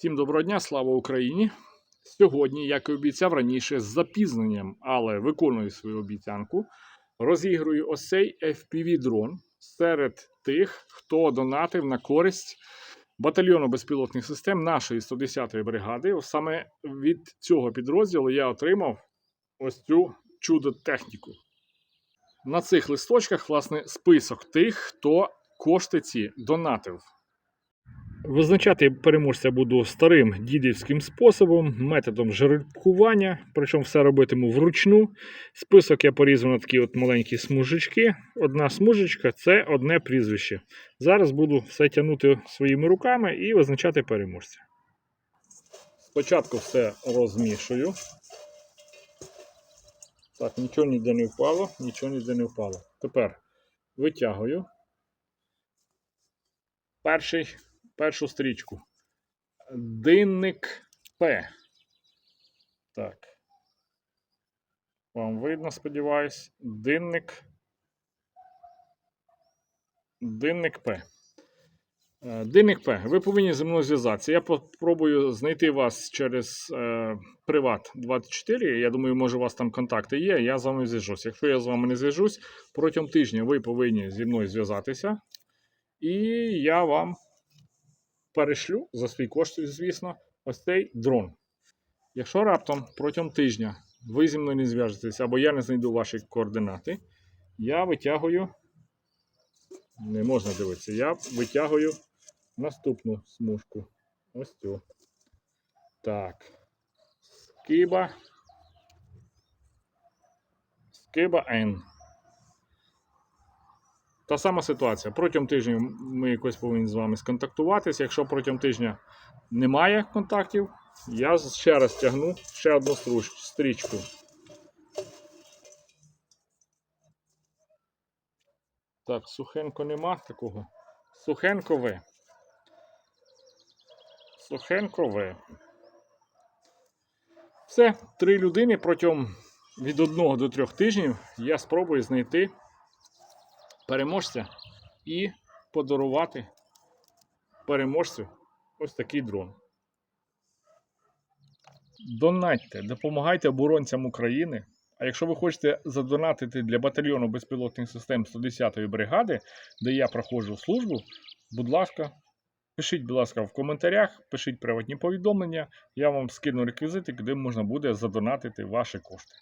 Всім доброго дня, слава Україні! Сьогодні, як і обіцяв раніше, з запізненням, але виконую свою обіцянку, розігрую ось цей FPV-дрон серед тих, хто донатив на користь батальйону безпілотних систем нашої 110-ї бригади. Саме від цього підрозділу я отримав ось цю чудо-техніку. На цих листочках, власне, список тих, хто кошти ці донатив. Визначати переможця буду старим дідівським способом, методом жеребкування, причому все робитиму вручну. Список я порізав на такі от маленькі смужечки. Одна смужечка це одне прізвище. Зараз буду все тягнути своїми руками і визначати переможця. Спочатку все розмішую. Так, нічого ніде не впало, нічого ніде не впало. Тепер витягую. Перший першу стрічку. Динник П. Так. Вам видно, сподіваюсь. Динник. Динник П. Е, Динник П. Ви повинні зі мною зв'язатися. Я попробую знайти вас через е, Приват 24. Я думаю, може, у вас там контакти є. Я з вами зв'яжусь. Якщо я з вами не зв'яжусь, протягом тижня ви повинні зі мною зв'язатися. І я вам перешлю за свій кошт, звісно, ось цей дрон. Якщо раптом протягом тижня ви зі мною не зв'яжетеся, або я не знайду ваші координати, я витягую. Не можна дивитися, я витягую наступну смужку. Ось цю. Так. Скиба. Скиба N. Та сама ситуація. Протягом тижня ми якось повинні з вами сконтактуватися. Якщо протягом тижня немає контактів, я ще раз тягну ще одну стрічку. Так, сухенько нема такого. Сухенько В. Сухенько В. Все, три людини протягом від одного до трьох тижнів я спробую знайти переможця і подарувати переможцю ось такий дрон. Донатьте, допомагайте оборонцям України. А якщо ви хочете задонатити для батальйону безпілотних систем 110-ї бригади, де я проходжу службу, будь ласка, пишіть, будь ласка, в коментарях, пишіть приватні повідомлення, я вам скину реквізити, куди можна буде задонатити ваші кошти.